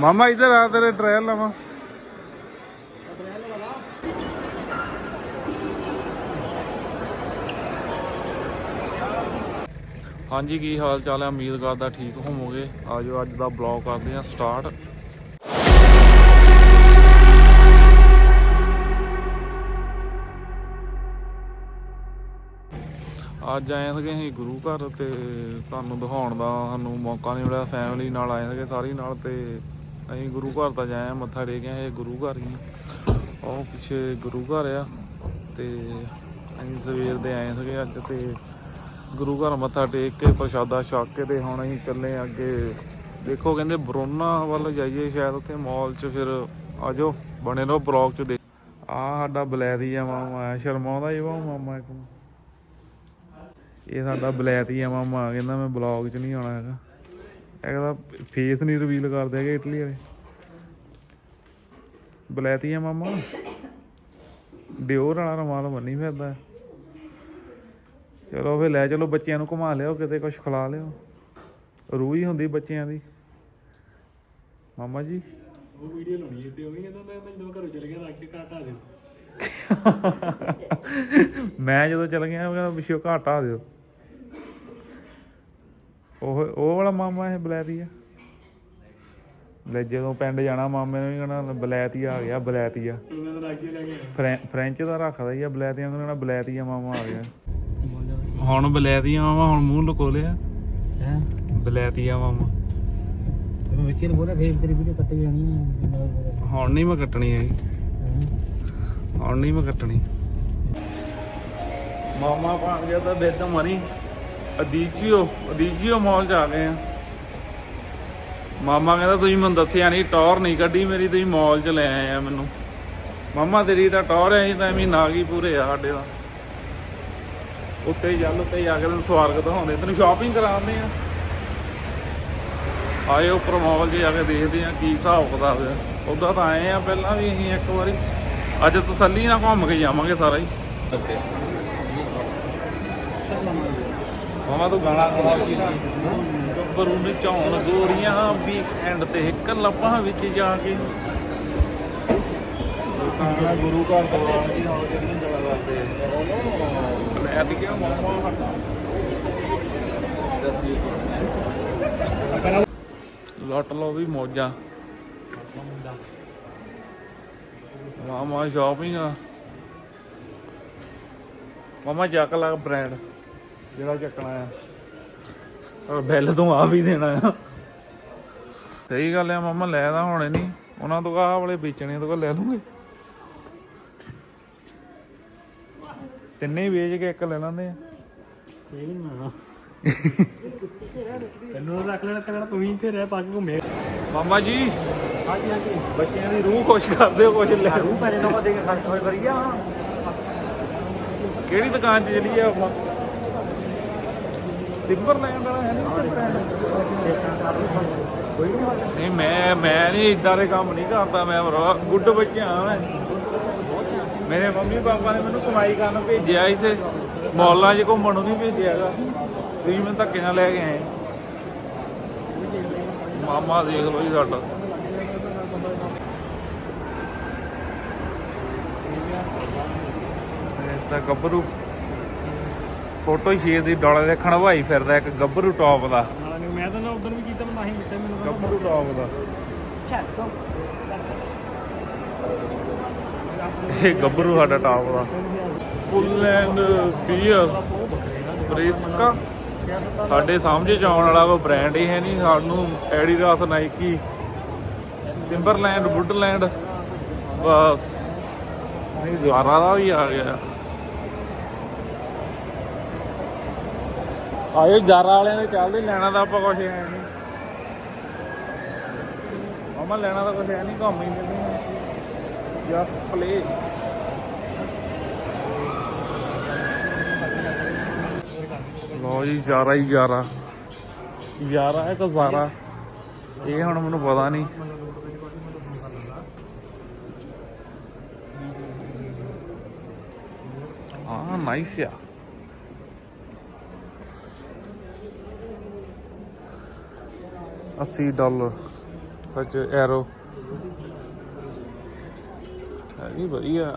ਮਾਮਾ ਇੱਧਰ ਆ, ਤੇਰੇ ਟ੍ਰਾਇਲ ਲਵਾਂ ਹਾਂਜੀ, ਕੀ ਹਾਲ ਚਾਲ ਹੈ ਉਮੀਦ ਕਰਦਾ ਠੀਕ ਹੋਵੋਗੇ। ਆਜੋ, ਅੱਜ ਦਾ ਬਲੌਗ ਕਰਦੇ ਹਾਂ ਸਟਾਰਟ ਅੱਜ ਆਏ ਸੀਗੇ ਅਸੀਂ ਗੁਰੂ ਘਰ ਤੇ ਤੁਹਾਨੂੰ ਦਿਖਾਉਣ ਦਾ ਸਾਨੂੰ ਮੌਕਾ ਨਹੀਂ ਮਿਲਿਆ ਫੈਮਿਲੀ ਨਾਲ ਆਏ ਸੀਗੇ ਸਾਰੀ ਨਾਲ ਤੇ ਅਸੀਂ ਗੁਰੂ ਘਰ ਦਾ ਜਾਇਆ, ਮੱਥਾ ਟੇਕਿਆ, ਇਹ ਗੁਰੂ ਘਰ ਹੀ ਉਹ ਪਿੱਛੇ ਗੁਰੂ ਘਰ ਆ ਤੇ ਅਸੀਂ ਸਵੇਰ ਦੇ ਆਏ ਸੀਗੇ ਅੱਜ ਤੇ ਗੁਰੂ ਘਰ ਮੱਥਾ ਟੇਕ ਕੇ, ਪ੍ਰਸ਼ਾਦਾ ਛਕ ਕੇ ਤੇ ਹੁਣ ਅਸੀਂ ਚੱਲੇ ਅੱਗੇ। ਦੇਖੋ ਕਹਿੰਦੇ ਬਰੋਨਾ ਵੱਲ ਜਾਈਏ ਸ਼ਾਇਦ ਉੱਥੇ ਮਾਲ 'ਚ, ਫਿਰ ਆਜੋ, ਬਣੇ ਰਹੋ ਬਲੌਗ 'ਚ ਦੇ ਆ ਸਾਡਾ ਬਲੈਦੀ ਆ ਮਾਮਾ ਸ਼ਰਮਾਉਂਦਾ ਹੀ ਵਾ ਮਾਮਾ ਇੱਕ। ਇਹ ਸਾਡਾ ਬਲੈਤੀ ਆ ਮਾਮਾ ਕਹਿੰਦਾ ਮੈਂ ਬਲੌਗ 'ਚ ਨਹੀਂ ਆਉਣਾ ਹੈਗਾ। ਇਹ ਕਹਿੰਦਾ ਫੇਸ ਨਹੀਂ ਰਿਵੀਲ ਕਰਦੇ ਹੈਗੇ ਇਟਲੀ ਵਾਲੇ। ਬਲੈਤੀ ਆ ਮਾਮਾ। ਡਿਓਰ ਵਾਲਾ ਰਮਾਲ ਬੰਨੀ ਫਿਰਦਾ। ਚਲੋ ਫੇ ਲੈ ਚਲੋ ਬੱਚਿਆਂ ਨੂੰ ਘੁਮਾ ਲਿਓ ਕਿਤੇ ਕੁਝ ਖਿਲਾ ਲਿਓ ਰੂਹ ਹੀ ਹੁੰਦੀ ਬੱਚਿਆਂ ਦੀ। ਮਾਮਾ ਜੀ। ਉਹ ਵੀਡੀਓ ਲਾਉਣੀ ਹੈ ਤੇ ਉਹ ਵੀ ਕਹਿੰਦਾ ਮੈਂ ਮੈਂ ਜਦੋਂ ਘਰੋਂ ਚਲੇ ਗਿਆ ਰੱਖ ਕੇ ਘਾਟਾ ਦੇ ਮੈਂ ਜਦੋਂ ਚਲ ਗਿਆ ਉਹ ਕਹਿੰਦਾ ਘਾਟਾ ਦਿਓ। ਉਹ ਉਹ ਵਾਲਾ ਮਾਮਾ ਇਹ ਬਲੈਤੀ ਆ। ਲੈ ਜਦੋਂ ਪਿੰਡ ਜਾਣਾ ਮਾਮੇ ਨੂੰ ਵੀ ਕਹਣਾ ਬਲੈਤੀ ਆ ਗਿਆ ਬਲੈਤੀ ਆ। ਮੈਂ ਤਾਂ ਰੱਖ ਕੇ ਲੈ ਗਿਆ ਫਰੈਂ- ਫ੍ਰੈਂਚ ਦਾ ਰੱਖਦਾ ਹੀ ਆ ਬਲੈਤੀਆਂ ਨੂੰ ਕਹਣਾ ਬਲੈਤੀ ਆ ਮਾਮਾ ਆ ਗਿਆ। ਹੁਣ ਬਲੈਤੀ ਆ ਮਾਮਾ ਹੁਣ ਮੂੰਹ ਲੁਕੋ ਲਿਆ ਹੈ? ਬਲੈਤੀ ਆ ਮਾਮਾ। ਵਿੱਚੇ ਨੂੰ ਬੋਲਿਆ ਫੇਰ ਤੇਰੀ ਵੀਡੀਓ ਕੱਟ ਜਾਣੀ ਹੈ ਹੁਣ ਨਹੀਂ ਮੈਂ ਕੱਟਣੀ ਹੈਗੀ। ਹੁਣ ਨਹੀਂ ਮੈਂ ਕੱਟਣੀ। ਮਾਮਾ ਭਾਂ ਗਿਆ ਤਾਂ ਬੇਦ ਮਰੀ। ਅਦੀਜੀਓ ਅਦੀਜੀਓ ਮਾਲ ਚ ਗਏ ਆ। ਮਾਮਾ ਕਹਿੰਦਾ, ਤੁਸੀਂ ਮੈਨੂੰ ਦੱਸਿਆ ਨਹੀਂ ਟੌਰ ਨਹੀਂ ਕੱਢੀ ਮੇਰੀ, ਤੁਸੀਂ ਮਾਲ ਚ ਲੈ ਆਏ ਆ ਮੈਨੂੰ। ਮਾਮਾ ਤੇਰੀ ਤਾਂ ਟੌਰ ਐ, ਤਾਂ ਐਵੇਂ ਨਾਗੀ ਪੂਰੇ ਆ ਸਾਡੇ ਦਾ ਉੱਤੇ ਜਲ ਉੱਤੇ ਜਾ ਕੇ ਤੈਨੂੰ ਸਵਾਗਤ ਦਿਖਾਉਂਦੇ ਤੈਨੂੰ ਸ਼ਾਪਿੰਗ ਕਰਾਉਂਦੇ ਆ। ਆਏ ਉੱਪਰ ਮਾਲ 'ਚ ਜਾ ਕੇ ਦੇਖਦੇ ਆ, ਕੀ ਹਿਸਾਬ ਕਿਤਾਬ ਆ। ਉਦਾਂ ਤਾਂ ਆਏ ਆ, ਪਹਿਲਾਂ ਵੀ ਅਸੀਂ ਇੱਕ ਵਾਰੀ। ਅੱਜ ਤਸੱਲੀ ਨਾਲ ਘੁੰਮ ਕੇ ਜਾਵਾਂਗੇ ਸਾਰਾ ਹੀ। ਮਾਮਾ ਤੂੰ ਗਾਣਾ ਸੁਣਾ ਕੀ ਗੱਭਰੂ ਨੇ ਗੋਰੀਆਂ ਵੀ ਐਂਡ ਤੇ ਇੱਕ ਵਿੱਚ ਜਾ ਕੇ। ਗਾਣਾ ਗੁਰੂ ਘਰ ਤੋਂ ਆ ਹੋ ਜਿਹੜੀਆਂ ਜਗ੍ਹਾ ਕਰਦੇ ਲੈ ਦੀ ਕਿਹਾ ਮਾਮਾ ਲੁੱਟ ਲਓ ਵੀ ਮੌਜਾਂ। ਮਾਮਾ ਸ਼ਾਪਿੰਗ ਆ। ਮਾਮਾ ਚੱਕ ਲਾ ਬ੍ਰਾਂਡ ਜਿਹੜਾ ਚੱਕਣਾ ਆ। ਔਰ ਬਿੱਲ ਤੂੰ ਆ ਵੀ ਦੇਣਾ ਆ। ਸਹੀ ਗੱਲ ਆ ਮਾਮਾ ਲੈ ਹੋਣੇ ਨਹੀਂ ਉਹਨਾਂ ਤੋਂ ਆਹ ਵਾਲੇ ਵੇਚਣੇ ਤੋਂ ਲੈ ਲੂਗੇ। ਤਿੰਨੇ ਹੀ ਵੇਚ ਕੇ ਇੱਕ ਲੈ ਲੈਂਦੇ ਆ। ਇਹ ਨਹੀਂ ਮਾਣਾ ਤੈਨੂੰ ਰੱਖ ਲੈਣਾ ਕਰਨਾ ਤੂੰ ਹੀ ਤੇ ਰਹਿ ਪਾ ਕੇ ਘੁੰਮੇ। ਮਾਮਾ ਜੀ ਹਾਂਜੀ ਹਾਂਜੀ। ਬੱਚਿਆਂ ਦੀ ਰੂਹ ਖੁਸ਼ ਕਰਦੇ ਹੋ ਕੁਝ ਲੈ ਤੂੰ ਪੈਸੇ ਨਵਾਂ ਦੇ ਕੇ ਖਰਚ ਹੋਏ ਕਰੀਆ ਹੁਣ ਕਿਹੜੀ ਦੁਕਾਨ 'ਚ ਚੱਲੀਏ ਆਪਾਂ? ਟਿੰਬਰ ਲੈਂਡ ਵਾਲਾ ਹੈ ਨਹੀਂ ਮੈਂ ਮੈਂ ਨਹੀਂ ਇਦਾਂ ਦੇ ਕੰਮ ਨਹੀਂ ਕਰਦਾ ਮੈਂ ਭਰਾ ਗੁੱਡ ਬੱਚਾ ਮੈਂ। ਮੇਰੇ ਮੰਮੀ ਪਾਪਾ ਨੇ ਮੈਨੂੰ ਕਮਾਈ ਕਰਨ ਭੇਜਿਆ ਇੱਥੇ ਮੌਲਾਂ 'ਚ ਘੁੰਮਣ ਨੂੰ ਨਹੀਂ ਭੇਜਿਆਗਾ ਤੁਸੀਂ ਮੈਨੂੰ ਧੱਕੇ ਨਾਲ ਲੈ ਕੇ ਆਏ। ਮਾਮਾ ਦੇਖ ਲਓ ਜੀ ਸਾਡਾ। ਇਹ ਤਾਂ ਗੱਭਰੂ ਫੋਟੋ ਸ਼ੇਰ ਦੀ ਡੋਲੇ ਦੇ ਖਣਵਾਈ ਫਿਰਦਾ ਇੱਕ ਗੱਭਰੂ ਟੌਪ ਦਾ। ਨਾਲਾ ਨਹੀਂ ਮੈਂ ਤਾਂ ਨਾ ਉਦੋਂ ਵੀ ਕੀਤਾ ਮੈਂ ਤਾਂ ਹੀ ਕੀਤਾ ਮੈਨੂੰ ਤਾਂ ਗੱਭਰੂ ਟੌਪ ਦਾ। ਇਹ ਗੱਭਰੂ ਸਾਡਾ ਟਾਪ ਦਾ। ਫੁੱਲ ਐਂਡ ਬੀਅਰ ਬ੍ਰਿਸਕਾ। ਸਾਡੇ ਸਮਝ ਚ ਆਉਣ ਵਾਲਾ ਕੋਈ ਬ੍ਰਾਂਡ ਹੀ ਹੈ ਨਹੀਂ ਸਾਨੂੰ ਐਡੀਡਾਸ ਨਾਈਕੀ ਟਿੰਬਰਲੈਂਡ ਵੁੱਡਲੈਂਡ ਬਸ। ਇਹ ਦੁਆਰਾ ਦਾ ਵੀ ਆ ਗਿਆ। ਆਏ ਜਾਰਾ ਵਾਲਿਆਂ ਦੇ ਚੱਲਦੇ, ਲੈਣਾ ਤਾਂ ਆਪਾਂ ਕੁਛ ਹੈ ਨਹੀਂ। ਮਾਮਾ, ਲੈਣਾ ਤਾਂ ਕੁਛ ਹੈ ਨਹੀਂ, ਘੁੰਮ ਹੀ ਲੈਂਦੇ ਜਸਟ ਪਲੇ ਲੋ ਜੀ ਜਾਰਾ ਹੀ ਜਾਰਾ ਯਾਰਾ ਹੈ ਕਿ ਜ਼ਾਰਾ ਇਹ ਹੁਣ ਮੈਨੂੰ ਪਤਾ ਨਹੀਂ। ਹਾਂ ਨਾਈਸ ਆ। ਅੱਸੀ ਡਾਲਰ ਵਿੱਚ ਐਰੋ ਹੈਗੀ ਵਧੀਆ।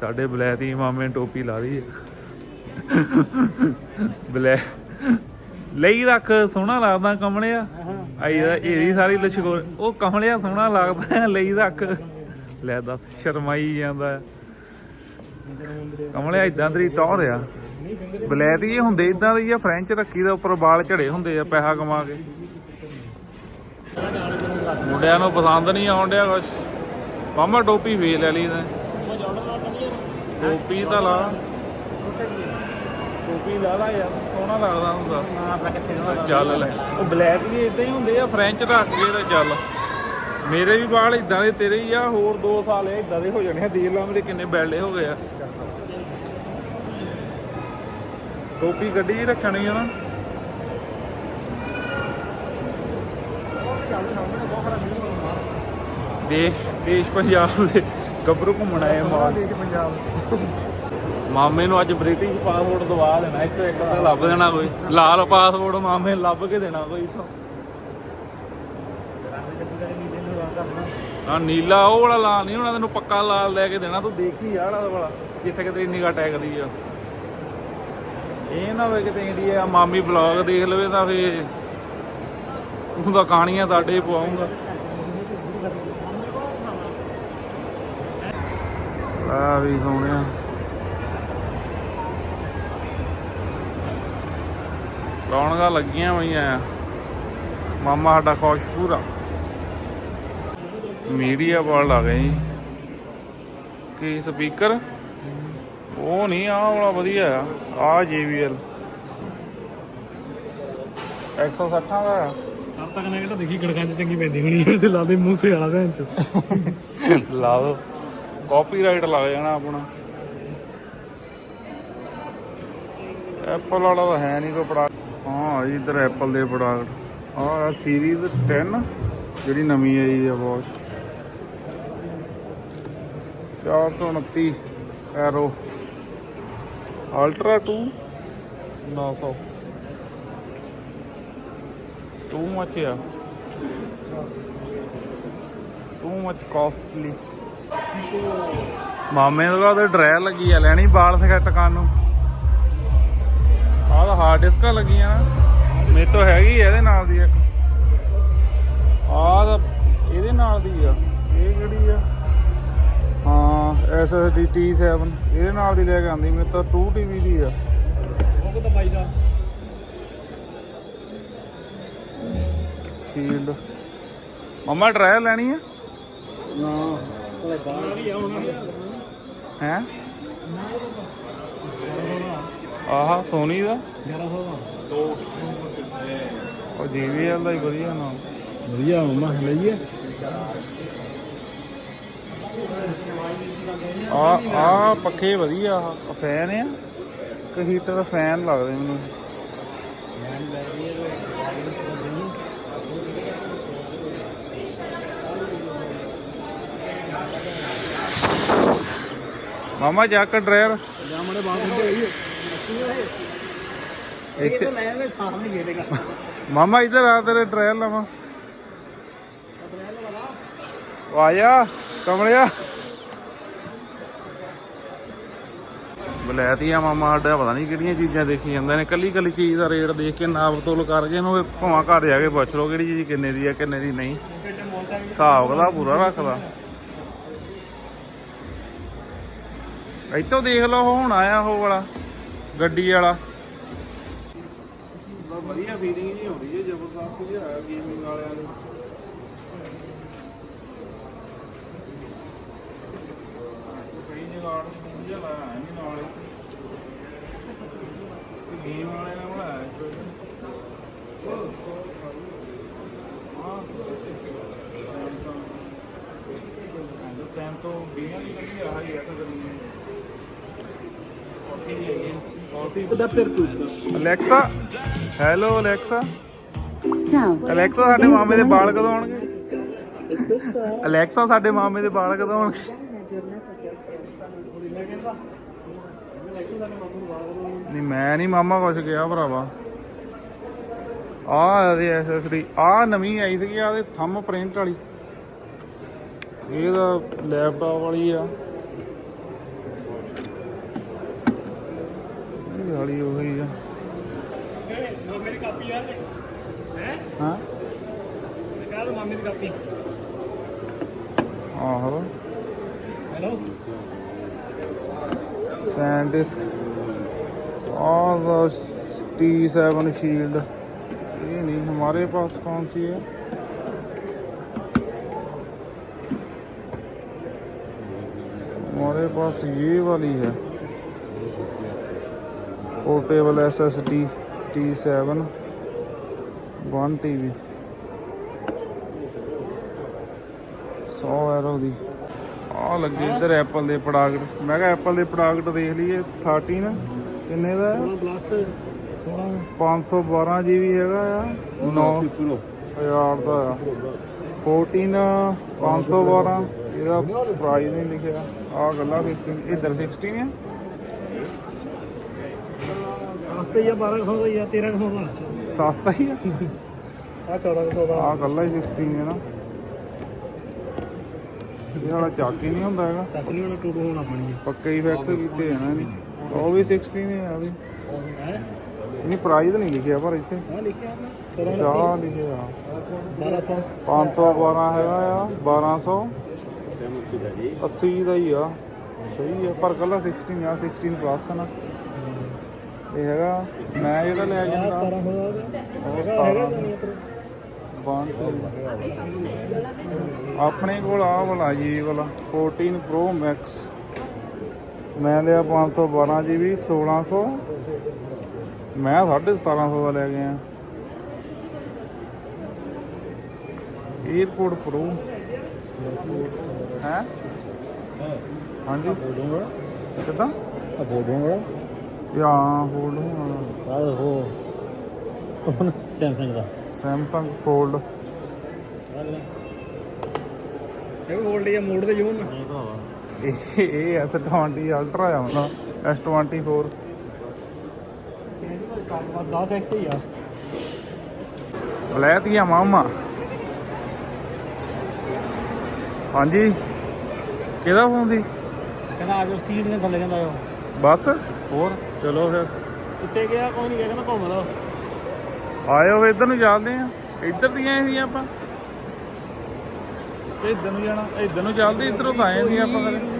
ਸਾਡੇ ਬਲੈਤੀ ਮਾਮੇ ਟੋਪੀ ਲਾ ਲਈ ਹੈ ਬਲੈ ਲਈ ਰੱਖ, ਸੋਹਣਾ ਲੱਗਦਾ ਕਮਲਿਆ। ਆਈ, ਇਹਦੀ ਸਾਰੀ ਲਸ਼ਕੋਰ ਉਹ ਕਮਲਿਆ ਸੋਹਣਾ ਲੱਗਦਾ, ਲਈ ਰੱਖ। ਲੈ ਦੱਸ, ਸ਼ਰਮਾਈ ਜਾਂਦਾ। ਕਮਲਿਆ ਇਦਾਂ ਤੇਰੀ ਟੌਰ ਆ। ਬਲੈਤੀ ਇਹ ਹੁੰਦੇ ਇਦਾਂ ਦੇ ਹੀ ਆ ਫ੍ਰੈਂਚ ਰੱਖੀ ਦੇ ਉੱਪਰ ਵਾਲ ਝੜੇ ਹੁੰਦੇ ਆ ਪੈਸਾ ਕਮਾ ਕੇ। ਮੁੰਡਿਆਂ ਨੂੰ ਪਸੰਦ ਨਹੀਂ ਆਉਣ ਡਿਆ ਕੁਛ। ਮਾਮਾ ਟੋਪੀ ਵੇਚ ਲੈ ਲਈ ਤੇ ਟੋਪੀ ਤਾਂ ਲਾ। ਟੋਪੀ ਲਾ ਲਾ ਯਾਰ ਸੋਹਣਾ ਲੱਗਦਾ ਹੁੰਦਾ ਹਾਂ ਨੂੰ ਚੱਲ ਲੈ। ਉਹ ਬਲੈਕ ਵੀ ਇਦਾਂ ਹੀ ਹੁੰਦੇ ਆ ਫ੍ਰੈਂਚ ਰੱਖ ਕੇ ਤਾਂ ਚੱਲ। ਮੇਰੇ ਵੀ ਵਾਲ ਇਦਾਂ ਦੇ ਤੇਰੇ ਹੀ ਆ ਹੋਰ 2 ਸਾਲ ਇਹ ਇਦਾਂ ਦੇ ਹੋ ਜਾਣੇ ਆ ਦੇਖ ਲਾ ਮੇਰੇ ਕਿੰਨੇ ਬੈਲੇ ਹੋ ਗਏ ਆ। ਟੋਪੀ ਗੱਡੀ ਰੱਖਣੀ ਆ ਨਾ। ਦੇਸ਼ ਦੇਸ਼ ਪੰਜਾਬ ਦੇ ਗੱਭਰੂ ਘੁੰਮਣ ਆਏ ਮਾਂ ਦੇਸ਼ ਪੰਜਾਬ। ਮਾਮੇ ਨੂੰ ਅੱਜ ਬ੍ਰਿਟਿਸ਼ ਪਾਸਪੋਰਟ ਦਵਾ ਦੇਣਾ ਇੱਕ ਤਾਂ ਲੱਭ ਦੇਣਾ ਕੋਈ। ਲਾਲ ਪਾਸਪੋਰਟ ਮਾਮੇ ਲੱਭ ਕੇ ਦੇਣਾ ਕੋਈ ਇੱਥੋਂ। ਆ ਨੀਲਾ, ਉਹ ਵਾਲਾ ਲਾਲ ਨਹੀਂ ਹੋਣਾ ਤੈਨੂੰ ਪੱਕਾ ਲਾਲ ਲੈ ਕੇ ਦੇਣਾ, ਤੂੰ ਦੇਖੀ ਯਾਰ ਆਹ ਵਾਲਾ। ਜਿੱਥੇ ਕਿਤੇ ਨਿਗਾਹ ਟੈਕਦੀ ਆ। ਇਹ ਨਾ ਹੋਵੇ ਕਿਤੇ ਇੰਡੀਆ ਮਾਮੀ ਬਲੌਗ ਦੇਖ ਲਵੇ ਤਾਂ ਫੇ ਤੂੰ ਤਾਂ ਕਹਾਣੀਆਂ ਸਾਡੇ ਪਵਾਉਂਗਾ ਆ ਵੀ ਸੋਹਣਿਆ ਰੌਣਕਾਂ ਲੱਗੀਆਂ ਹੋਈਆਂ ਮਾਮਾ ਸਾਡਾ ਖੁਸ਼ ਪੂਰਾ। ਮੀਡੀਆ ਵਾਲ ਆ ਗਏ ਕੀ ਸਪੀਕਰ ਉਹ ਨਹੀਂ ਆਹ ਵਾਲਾ ਵਧੀਆ ਆ। ਆ JBL 160 ਦਾ ਆ। ਸਭ ਤੱਕ ਨਾ ਕਿਤਾ ਦੇਖੀ ਗੜਕਾਂ ਚ ਚੰਗੀ ਪੈਂਦੀ ਹੋਣੀ ਤੇ ਲਾ ਦੇ ਮੂਸੇ ਵਾਲਾ ਭੈਣ ਚ ਲਾ ਦੋ। ਕਾਪੀਰਾਈਟ ਲੱਗ ਜਾਣਾ ਆਪਣਾ। ਐਪਲ ਵਾਲਾ ਤਾਂ ਹੈ ਨਹੀਂ ਕੋਈ ਪ੍ਰੋਡਕਟ ਹਾਂ ਇਧਰ ਐਪਲ ਦੇ ਪ੍ਰੋਡਕਟ ਆਹ ਸੀਰੀਜ਼ 10 ਜਿਹੜੀ ਨਵੀਂ ਆਈ ਆ ਵਾਚ 429 ਐਰੋ ਅਲਟਰਾ 2 900 ਟੂ ਮਚ ਆ। ਟੂ ਮਚ ਕਾਸਟਲੀ ਮਾਮੇ ਦਾ ਉਹਦੇ ਡਰਾਇਰ ਲੱਗੀ ਆ, ਲੈਣੀ ਬਾਲ ਸੈੱਟ ਕਰਨ ਨੂੰ। ਆਹ ਤਾਂ ਹਾਰਡ ਡਿਸਕਾਂ ਲੱਗੀਆਂ ਨਾ। ਮੇਰੇ ਤੋਂ ਹੈਗੀ ਆ ਇਹਦੇ ਨਾਲ ਦੀ ਇੱਕ। SSD T7 ਇਹਦੇ ਨਾਲ ਦੀ ਲੈ ਕੇ ਆਂਦੀ ਮੇਰੇ ਤਾਂ 2 TB ਦੀ ਆ। ਉਹ ਕਿਤਾ ਬਾਈ ਦਾ ਸ਼ੀਲਡ ਮਮਾ ਡਰੈ ਲੈਣੀ ਆ? ਨਾ। ਚਲੋ ਬਾਹਰ ਹੀ? ਆ ਹੁਣ ਹੈ ਆਹਾ ਸੋਨੀ ਦਾ? 1100 ਦਾ ਉਹ JBL ਦਾ ਹੀ ਵਧੀਆ ਨਾ ਵਧੀਆ ਮਮਾ ਲਈਏ। ਆ ਆ ਪੱਖੇ ਵਧੀਆ, ਆ ਫੈਨ ਆ। ਕਿ ਹੀਟਰ ਫੈਨ ਲੱਗਦੇ ਮੈਨੂੰ। ਮਾਮਾ ਜੱਕ ਡਰਾਈਵਰ ਜਾਂ ਮੜੇ ਬਾਹਰ ਹੁੰਦੇ ਹੋਈ ਇੱਥੇ ਤਾਂ ਮੈਂ ਵੀ ਸਾਫ਼ ਨਹੀਂ ਗੇੜੇਗਾ ਮਾਮਾ, ਇੱਧਰ ਆ ਤੇਰੇ ਟ੍ਰਾਇਲ ਲਵਾਂ। ਉਹ ਆ ਜਾ। ਕਮਲਿਆ। ਬਲੈਤੀਆ ਮਾਮਾ ਸਾਡਾ ਪਤਾ ਨਹੀਂ ਕਿਹੜੀਆਂ ਚੀਜ਼ਾਂ ਦੇਖੀ ਜਾਂਦੇ ਨੇ। ਕੱਲੀ ਕੱਲੀ ਚੀਜ਼ ਦਾ ਰੇਟ ਦੇਖ ਕੇ ਨਾਪ ਤੋਲ ਕਰਕੇ ਇਹਨੂੰ ਭਾਵਾਂ ਘਰ ਜਾ ਕੇ ਪੁੱਛ ਲਓ ਕਿਹੜੀ ਚੀਜ਼ ਕਿੰਨੇ ਦੀ ਆ ਕਿੰਨੇ ਦੀ ਨਹੀਂ। ਹਿਸਾਬ ਦਾ ਪੂਰਾ ਰੱਖਦਾ। ਇੱਥੋਂ ਦੇਖ ਲਓ ਹੁਣ ਆਇਆ ਉਹ ਵਾਲਾ ਗੱਡੀ ਵਾਲਾ। ਵਧੀਆ ਫੀਲਿੰਗ ਜੀ ਆਉਂਦੀ ਹੈ ਜ਼ਬਰਦਸਤ ਜਿਹਾ ਆਇਆ ਗੇਮਿੰਗ ਵਾਲਿਆਂ ਨੂੰ। ਜਗਾੜ ਜਿਹਾ ਲਾਇਆ ਹੈ ਨਹੀਂ ਨਾਲ ਗੇਮ ਵਾਲੇ ਨੇ ਬਣਾਇਆ ਇੱਕ ਹਾਂ ਟਾਈਮ ਤੋਂ ਗੇਮ ਦੀ ਕੱਢੀ ਆ ਹੀ ਆ ਤਾਂ ਕਰੀ ਉਹਦਾ ਫਿਰ ਤੂੰ Alexa hello Alexa Ciao. Alexa ਸਾਡੇ ਮਾਮੇ ਦੇ ਵਾਲ ਕਦੋਂ ਆਉਣਗੇ ਅਲੈਕਸਾ ਸਾਡੇ ਮਾਮੇ ਦੇ ਵਾਲ ਕਦੋਂ ਆਉਣਗੇ ਨਹੀਂ ਮੈਂ ਨਹੀਂ ਮਾਮਾ ਕੁਛ ਗਿਆ ਭਰਾਵਾ। ਆ ਇਹਦੀ ਐਸਐਸਡੀ ਆ ਨਵੀਂ ਆਈ ਸੀਗੀ ਆ ਦੇ ਥੰਮ ਪ੍ਰਿੰਟ ਵਾਲੀ। ਇਹ ਤਾਂ ਲੈਪਟਾਪ ਵਾਲੀ ਆ। ਇਹ ਵਾਲੀ ਉਹੀ ਆ। ਮੇਰੀ ਕਾਪੀ ਆ ਹੈ ਹਾਂ ਕਾਲ ਮਾਮੇ ਦੀ ਕਾਪੀ। ਆਹੋ। Hello? sand is almost T7 shield. ये नहीं, हमारे पास कौन सी है? हमारे पास ये वाली है। Portable S S D T seven one T V सौ एरो दी। ਆ ਲੱਗੇ ਇੱਧਰ ਐਪਲ ਦੇ ਪ੍ਰੋਡਕਟ ਮੈਂ ਕਿਹਾ ਐਪਲ ਦੇ ਪ੍ਰੋਡਕਟ ਦੇਖ ਲਈਏ 13 ਕਿੰਨੇ ਦਾ? ਹੈ 16 ਪਲੱਸ 16 512 GB ਹੈਗਾ ਆ 9000 ਦਾ ਆ। 14 512 ਇਹਦਾ ਪ੍ਰਾਈਸ ਨਹੀਂ ਲਿਖਿਆ। ਆ ਗੱਲਾਂ 16 ਇੱਧਰ 16 ਹੈ ਸਸਤੇ ਜਾਂ 1200 ਦਾ ਜਾਂ 1300 ਦਾ? ਸਸਤਾ ਹੀ ਆ। ਆ 1400 ਦਾ। ਆ ਗੱਲਾਂ ਹੀ 16 ਹੈ ਨਾ। ਇਹ ਵਾਲਾ ਚੱਕ ਹੀ ਨਹੀਂ ਹੁੰਦਾ ਹੈਗਾ। ਤਕਲੀ ਵਾਲਾ ਟੂਟੂ ਹੋਣਾ ਪਣੀ ਪੱਕੇ ਹੀ ਫਿਕਸ ਕੀਤੇ ਹੈ ਨਾ। ਨਹੀਂ ਉਹ ਵੀ 16 ਨੇ ਆ ਵੀ। ਹੈ। ਨਹੀਂ ਪ੍ਰਾਈਸ ਨਹੀਂ ਲਿਖਿਆ ਪਰ ਇੱਥੇ। ਹਾਂ ਲਿਖਿਆ ਸ਼ਾਹ ਲਿਖਿਆ। 1200 512 ਹੈਗਾ ਆ 1200 80 ਦਾ ਹੀ ਆ। ਸਹੀ ਆ ਪਰ ਕੱਲਾ 16 ਆ 16 ਪਲੱਸ ਨਾ। ਇਹ ਹੈਗਾ ਮੈਂ ਜਿਹੜਾ ਲੈ ਆ ਜਾਂਦਾ 1700 ਦਾ ਉਹ ਹੈਗਾ ਹੈਗਾ 17 ਬਾਂਡ ਆਪਣੇ ਕੋਲ ਆ ਵਾਲਾ ਜੀ ਵਾਲਾ 14 Pro Max ਮੈਂ ਲਿਆ 512 GB 1600 ਮੈਂ 1750 ਦਾ ਲੈ ਗਿਆ 에어ਪੋਰਟ Pro ਹੈ? ਹਾਂਜੀ? ਬੋਲੂੰਗਾ ਕਿਦਾਂ? ਆ ਬੋਲੂੰਗਾ। ਯਾ ਹੋਣਾ ਆ ਉਹ ਸੈਮਸੰਗ ਦਾ। Samsung Fold. ਇਹ ਵੋਲਟ ਜਾਂ ਮੋੜ ਦੇ ਜੋ ਨਾ ਇਹ ਇਹ S20 ਅਲਟਰਾ ਆ ਹੁੰਦਾ S24 10 ਐਕਸ ਹੀ ਆ। ਬਲੈਤ ਗਿਆ ਮਾਮਾ। ਹਾਂਜੀ। ਕਿਹਦਾ ਫੋਨ ਸੀ? ਕਹਿੰਦਾ ਆ ਸਟੀਲ ਦੇ ਥੱਲੇ ਕਹਿੰਦਾ ਆਇਓ ਬਸ। ਹੋਰ ਚਲੋ ਫਿਰ। ਉੱਤੇ ਗਿਆ ਕੋਈ ਨਹੀਂ ਗਿਆ ਕਹਿੰਦਾ ਘੁੰਮਦਾ ਆਇਓ ਫਿਰ ਇੱਧਰ ਨੂੰ ਚੱਲਦੇ ਆ। ਇੱਧਰ ਦੀਆਂ ਆਏ ਸੀ ਆਪਾਂ। ਇੱਧਰ ਨੂੰ ਜਾਣਾ, ਇੱਧਰ ਨੂੰ ਚੱਲਦੇ, ਇੱਧਰੋਂ ਤਾਂ ਆਏ ਸੀ ਆਪਾਂ ਕਦੇ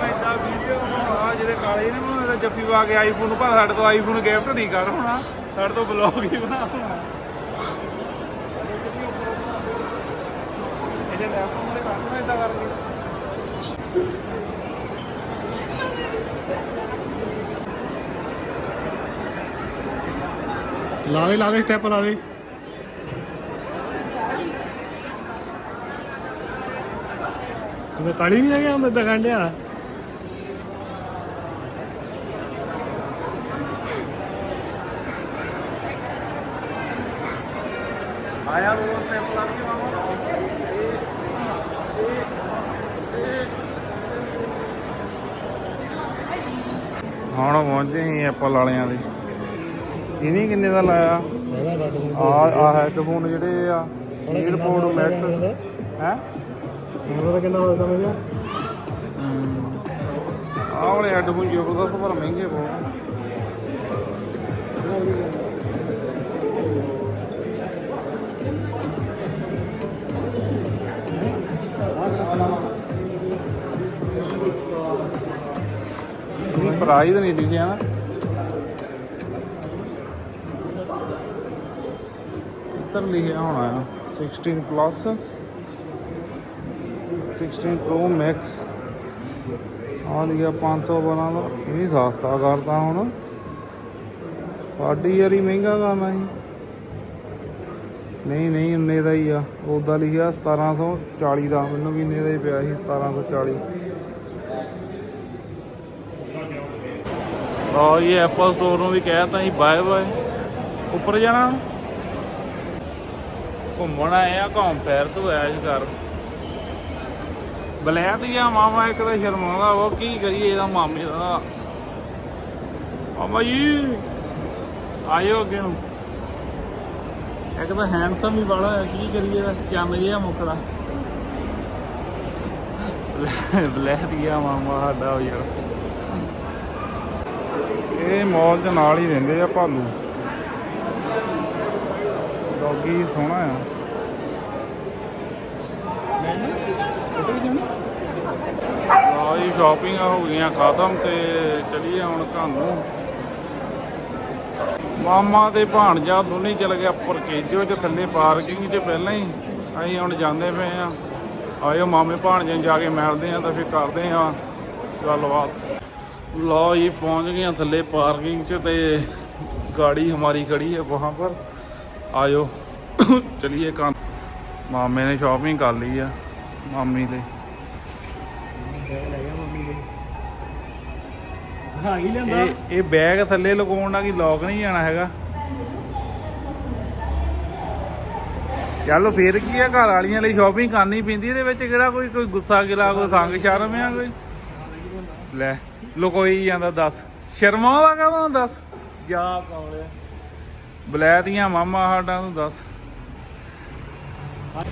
ਮੈਂ ਤਾਂ ਵੀਡੀਓ ਆ ਜਿਹੜੇ ਕਾਲੇ ਨੇ ਮੈਂ ਜੱਫੀ ਪਾ ਕੇ ਆਈਫੋਨ ਪਰ ਸਾਡੇ ਤੋਂ ਆਈਫੋਨ ਗਿਫਟ ਨਹੀਂ ਕਰ ਹੋਣਾ। ਸਾਡੇ ਤੋਂ ਬਲੌਗ ਹੀ ਬਣਾ ਹੋਣਾ। ਇਹਦੇ ਲੈਪਟਾਪ ਇਦਾਂ ਕਰਕੇ ਲਾ ਦੇ ਲਾ ਦੇ ਸਟੈਪ ਲਾ ਦੇ। ਉਹ ਕਾਲੀ ਨਹੀਂ ਆ ਗਿਆ ਮੈਂ ਤਾਂ ਗੰਡਿਆ ਆਇਆ ਉਹ ਸਟੈਪ ਲਾ ਕੇ ਮਾਮਾ। ਹੁਣ ਪਹੁੰਚੇ ਸੀ ਐਪਲ ਵਾਲਿਆਂ ਦੇ ਇਹਨੇ ਕਿੰਨੇ ਦਾ ਲਾਇਆ? ਆ ਆ ਹੈਡਫੋਨ ਜਿਹੜੇ ਆ 에어ਪੋਰਟ ਮੈਕਸ ਹੈ। ਸੁਣਦਾ ਕਿੰਨਾ ਹੋਇਆ ਸਮਝ ਗਿਆ ਆਹ ਵਾਲੇ ਹੈਡਫੋਨ ਜ਼ਬਰਦਸਤ ਪਰ ਮਹਿੰਗੇ ਬਹੁਤ। ਇਹ ਪ੍ਰਾਈਸ ਨਹੀਂ ਲਿਖਿਆ ਨਾ। ਉੱਤਰ ਲਿਖਿਆ ਹੋਣਾ ਆ 16 ਪਲੱਸ 16 Pro Max ਆ ਲਿਆ 512 ਦਾ ਇਹ ਵੀ ਸਸਤਾ ਕਰਤਾ ਹੁਣ। ਸਾਡੀ ਯਾਰੀ ਮਹਿੰਗਾ ਕਰਨਾ ਸੀ ਨਹੀਂ ਨਹੀਂ ਉਨੇ ਦਾ ਹੀ ਆ। ਉਹਦਾ ਲਿਖਿਆ 1740 ਦਾ, ਮੈਨੂੰ ਵੀ ਇੰਨੇ ਦਾ ਹੀ ਪਿਆ ਸੀ 1740 ਆ ਇਹ ਐਪਲ ਸਟੋਰ ਨੂੰ ਵੀ ਕਹਿਤਾ ਸੀ ਬਾਏ ਬਾਏ ਉੱਪਰ ਜਾਣਾ? ਘੁੰਮਣ ਆਏ ਆ, ਘੁੰਮ ਫੇਰ ਤੂੰ ਐਸ਼ ਕਰ। ਬਲੈਤੀਆ ਮਾਮਾ, ਇੱਕ ਤਾਂ ਸ਼ਰਮਾਉਂਦਾ ਉਹ ਕੀ ਕਰੀਏ ਇਹਦਾ ਮਾਮੇ ਦਾ। ਮਾਮਾ ਜੀ, ਆਇਓ ਅੱਗੇ ਨੂੰ। ਇੱਕ ਤਾਂ ਹੈਂਡਸਮ ਹੀ ਬੜਾ ਹੈ ਕੀ ਕਰੀਏ ਇਹਦਾ, ਚੰਨ ਜਿਹਾ ਮੁੱਕਦਾ। ਬਲੈਤੀਆ ਮਾਮਾ, ਸਾਡਾ ਯਾਰ ਇਹ ਮਾਲ ਦੇ ਨਾਲ ਹੀ ਰਹਿੰਦੇ ਆ ਭਾਲੂ। ਡੌਗੀ ਸੋਹਣਾ ਆ। ਲਓ ਜੀ ਸ਼ਾਪਿੰਗਾਂ ਹੋ ਗਈਆਂ ਖਤਮ ਤੇ ਚਲੀਏ ਹੁਣ ਘਰ ਨੂੰ ਮਾਮਾ ਤੇ ਭਾਣਜਾ ਦੋਨੇ ਹੀ ਚਲ ਗਏ ਉੱਪਰ ਕੇਜੋ ਚ ਥੱਲੇ ਪਾਰਕਿੰਗ 'ਚ ਪਹਿਲਾਂ ਹੀ। ਅਸੀਂ ਹੁਣ ਜਾਂਦੇ ਪਏ ਆ। ਆਇਓ ਮਾਮੇ ਭਾਣਜੇ ਨੂੰ ਜਾ ਕੇ ਮਿਲਦੇ ਆ ਤਾਂ ਫਿਰ ਕਰਦੇ ਆ ਗੱਲਬਾਤ। ਲਓ ਜੀ ਪਹੁੰਚ ਗਏ ਆ ਥੱਲੇ ਪਾਰਕਿੰਗ 'ਚ ਤੇ गाड़ी हमारी खड़ी है वहाँ पर आयो चलिए कान मामे ने शॉपिंग कर ली है मामी ले ਬੈਗ ਲੈ ਗਿਆ ਮੰਮੀ ਦੇ ਹਾਂ ਹੀ ਲੈਂਦਾ ਇਹ ਇਹ ਬੈਗ ਥੱਲੇ ਲਗਾਉਣ ਨਾਲ ਕੀ ਲੋਕ ਨਹੀਂ ਜਾਣਾ ਹੈਗਾ ਚੱਲ ਫੇਰ ਕੀ ਆ ਘਰ ਵਾਲੀਆਂ ਲਈ ਸ਼ਾਪਿੰਗ ਕਰਨੀ ਪੈਂਦੀ ਇਹਦੇ ਵਿੱਚ ਕਿਹੜਾ ਕੋਈ ਕੋਈ ਗੁੱਸਾ ਗਿਲਾ ਕੋਈ ਸੰਗ ਸ਼ਰਮ ਆ ਕੋਈ ਲੈ ਲੁਕੋਈ ਜਾਂਦਾ ਦੱਸ। ਸ਼ਰਮਾ ਦਾ ਕਹਦਾ ਦੱਸ ਜਾ ਕੌਲੇ ਬਲੈਤੀਆਂ ਮਾਮਾ ਸਾਡਾ ਨੂੰ ਦੱਸ।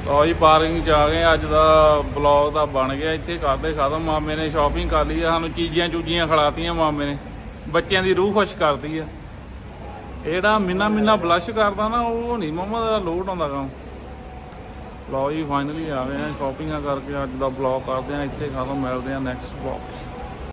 ਲਓ ਜੀ, ਪਾਰਕਿੰਗ ਚ ਆ ਗਏ। ਅੱਜ ਦਾ ਬਲੌਗ ਦਾ ਬਣ ਗਿਆ, ਇੱਥੇ ਕਰਦੇ ਖਤਮ। ਮਾਮੇ ਨੇ ਸ਼ਾਪਿੰਗ ਕਰ ਲਈ ਆ, ਸਾਨੂੰ ਚੀਜ਼ੀਆਂ ਚੂਜੀਆਂ ਖਿਲਾਤੀਆਂ ਮਾਮੇ ਨੇ। ਬੱਚਿਆਂ ਦੀ ਰੂਹ ਖੁਸ਼ ਕਰਦੀ ਆ। ਇਹ ਮਿੰਨਾ ਮਿੰਨਾ ਬਲਸ਼ ਕਰਦਾ ਨਾ, ਉਹ ਨਹੀਂ ਮਾਮਾ ਦਾ ਲੋਟ ਆਉਂਦਾ ਕੰਮ। ਲਓ ਜੀ ਫਾਈਨਲੀ ਆ ਗਏ ਆ ਸ਼ਾਪਿੰਗਾਂ ਕਰਕੇ ਅੱਜ ਦਾ ਬਲੌਗ ਕਰਦੇ ਆ, ਇੱਥੇ ਖਤਮ, ਮਿਲਦੇ ਆ ਨੈਕਸਟ ਬਲੌਗ